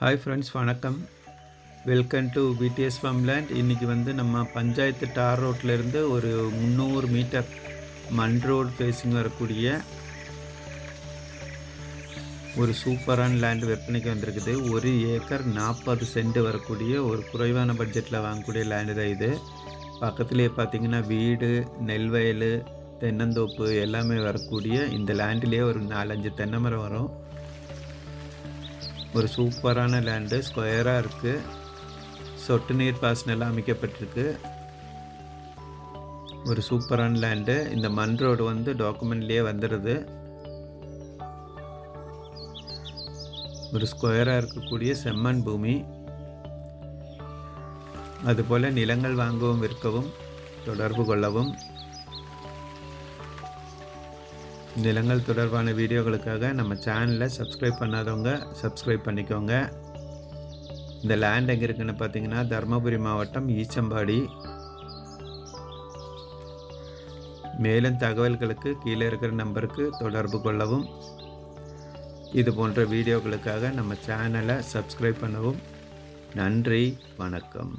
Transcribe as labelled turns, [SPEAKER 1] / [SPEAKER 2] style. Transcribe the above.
[SPEAKER 1] Hi friends வணக்கம். Welcome to BTS land இன்றைக்கி வந்து நம்ம பஞ்சாயத்து டார் ரோட்லேருந்து ஒரு முந்நூறு மீட்டர் மண் ரோடு ஃபேஸிங் வரக்கூடிய ஒரு சூப்பரான லேண்டு விற்பனைக்கு வந்திருக்குது. ஒரு ஏக்கர் நாற்பது சென்ட் வரக்கூடிய ஒரு குறைவான பட்ஜெட்டில் வாங்கக்கூடிய லேண்டு தான் இது. பக்கத்துலேயே பார்த்தீங்கன்னா வீடு நெல் வயல் தென்னந்தோப்பு எல்லாமே வரக்கூடிய இந்த லேண்டிலே ஒரு நாலஞ்சு தென்னை மரம் வரும். ஒரு சூப்பரான லேண்டு ஸ்கொயராக இருக்குது சொட்டு நீர் பாசனெல்லாம் அமைக்கப்பட்டிருக்கு. ஒரு சூப்பரான லேண்டு இந்த மண் ரோடு வந்து டாக்குமெண்ட்லேயே வந்துடுது ஒரு ஸ்கொயராக இருக்கக்கூடிய செம்மண் பூமி. அதுபோல் நிலங்கள் வாங்கவும் விற்கவும் தொடர்பு கொள்ளவும். நிலங்கள் தொடர்பான வீடியோகளுக்காக நம்ம சேனலை சப்ஸ்கிரைப் பண்ணாதவங்க சப்ஸ்கிரைப் பண்ணிக்கோங்க. இந்த லேண்ட் எங்கே இருக்குன்னு பார்த்தீங்கன்னா தருமபுரி மாவட்டம் ஈச்சம்பாடி. மேலும் தகவல்களுக்கு கீழே இருக்கிற நம்பருக்கு தொடர்பு கொள்ளவும். இது போன்ற வீடியோக்களுக்காக நம்ம சேனலை சப்ஸ்கிரைப் பண்ணவும். நன்றி வணக்கம்.